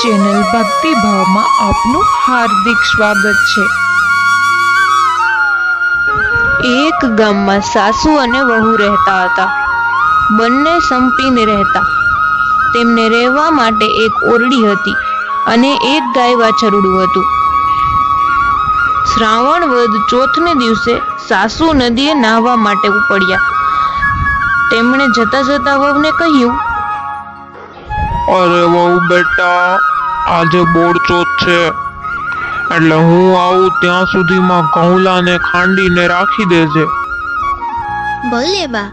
Channel ભક્તિ ભાવમાં આપનું હાર્દિક સ્વાગત છે. એક ગામમાં સાસુ અને વહુ રહેતા હતા. બંને સંપીને રહેતા. તેમને રહેવા માટે એક ઓરડી હતી અને એક ગાય વાછરડું હતું. શ્રાવણ વદ ચોથને દિવસે સાસુ નદીએ નાહવા માટે ઉપડ્યા. તેમણે જતા જતા વહુને કહ્યું, અરે વહુ બેટા આજે બોરચોથ છે. એટલે હું આવું ત્યાં સુધીમાં ઘઉલાને ખાંડીને રાખી દેજે. ભલે બા.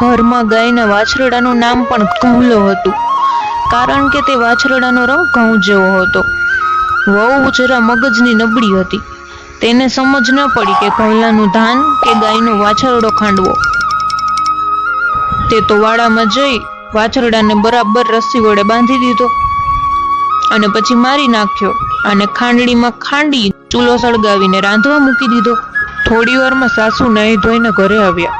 ઘરમાં ગાયના વાછરડાનું નામ પણ ઘઉલો હતું. કારણ કે તે વાછરડાનો રંગ ઘઉં જેવો હતો. વહુ જરા મગજની નબળી હતી. તેને સમજ ન પડી કે ઘઉલાનું ધાન કે ગાયનો વાછરડો ખાંડવો. તે તો વાડામાં જઈ વાછરડાને બરાબર રસ્સી વડે બાંધી દીધો. અને પછી મારી નાખ્યો અને ખાંડણીમાં ખાંડી ચૂલો સળગાવીને રાંધવા મૂકી દીધો. થોડી વારમાં સાસુ નાહી ધોઈને ઘરે આવ્યા.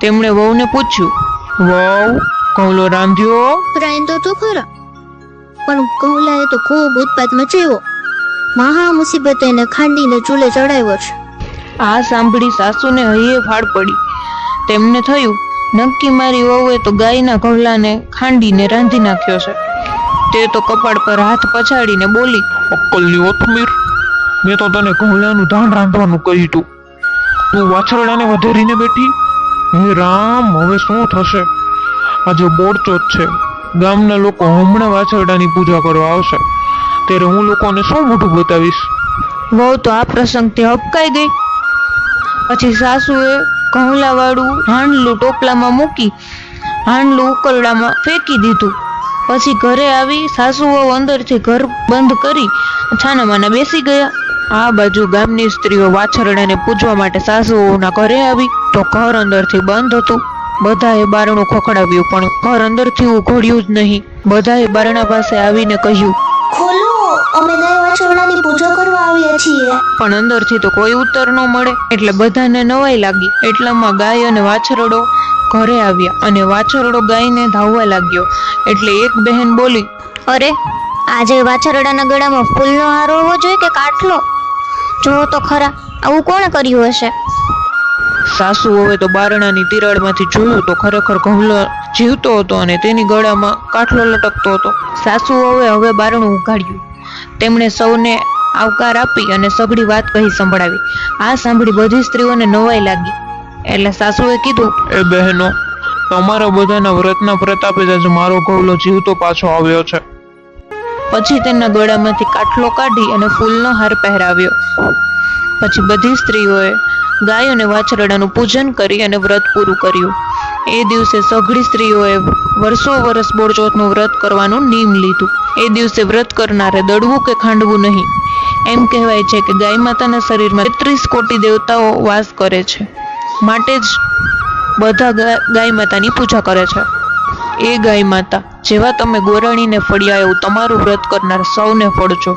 તેમણે વહુને પૂછ્યું વહુ કૌલો રાંધ્યો? રાંધો તો ખરા પણ કૌલાએ તો ખૂબ ઉત્પાત મચાવ્યો મહા મુસીબત એને ખાંડીને ચૂલે ચડાવ્યો છે. આ સાંભળી સાસુને હૈયે ફાળ પડી. તેમને થયું નક્કી મારી વહુએ તો ગાયના કૌલાને ખાંડીને રાંધી નાખ્યો છે. તે તો કપાળ પર હાથ પછાડીને બોલી અક્કલની ઓથમીર મેં તો તને ઘઉલાનું ધાન રાંધવાનું કહ્યું તું. તું વાછરડાને વધેરીને બેઠી? હે રામ હવે શું થશે? આજે બોરચોથ છે. ગામના લોકો હમણાં વાછરડાની પૂજા કરવા આવશે. ત્યારે હું લોકોને શું મોટું બતાવીશ? વહુ તો આ પ્રસંગથી હબકાઈ ગઈ. પછી સાસુએ ઘઉંલાવાળું હાંડલું ટોપલામાં મૂકી હાંડલું ઉકરડામાં ફેંકી દીધું. પછી ઘરે આવી સાસુ વહુ અંદરથી ઘર બંધ કરી છાનામાના બેસી ગયા. આ બાજુ ગામની સ્ત્રીઓ વાછરડાને પૂજવા માટે સાસુ વહુના ઘરે આવી તો ઘર અંદરથી બંધ હતું. બધાએ બારણું ખખડાવ્યું, પણ ઘર અંદરથી ઉઘોડ્યું જ નહીં. બધાએ બારણા પાસે આવીને કહ્યું અમે ગાય વાછરડાની પૂજા કરવા આવીએ છીએ. પણ અંદરથી તો કોઈ ઉત્તર ન મળે. એટલે બધાને નવાઈ લાગી. એટલામાં ગાય અને વાછરડો ઘરે આવ્યા અને વાછરડો ગાયને ધાવવા લાગ્યો. એટલે એક બહેન બોલી અરે આજે વાછરડાના ગળામાં ફૂલનો હારો હોવો જોઈએ કે કાટલો? જો તો ખરા આવું કોણે કર્યું હશે? સાસુ હવે તો બારણાની તિરાડમાંથી જોયું તો ખરેખર ઘઉલો જીવતો હતો અને તેની ગળામાં કાઠલો લટકતો હતો. સાસુ હવે હવે બારણું ઉઘાડ્યું. તેમણે સૌને આવકાર આપી અને સઘળી વાત કહી સંભળાવી. આ સાંભળી બધી સ્ત્રીઓને નવાઈ લાગી. એટલે સાસુએ કીધું એ બહેનો તમારા બધાના વ્રતના પ્રતાપે જ મારો ઘઉલો જીવતો પાછો આવ્યો છે. પછી તેના ગળામાંથી કાટલો કાઢી અને ફૂલનો હાર પહેરાવ્યો. પછી બધી સ્ત્રીઓએ ગાય અને વાછરડાનું પૂજન કરી અને વ્રત પૂરું કર્યું. એ દિવસે સઘળી સ્ત્રીઓએ વર્ષો વર્ષ બોળચોથનું વ્રત કરવાનું નિયમ લીધું. એ દિવસે વ્રત કરનારે દડવું કે ખાંડવું નહીં. એમ કહેવાય છે કે ગાય માતાના શરીરમાં ત્રીસ કોટી દેવતાઓ વાસ કરે છે. માટે જ બધા ગાય માતાની પૂજા કરે છે. એ ગાય માતા, જેવા તમે ગોરાણીને ફળ્યા એવું તમારું વ્રત કરનાર સૌને ફળજો.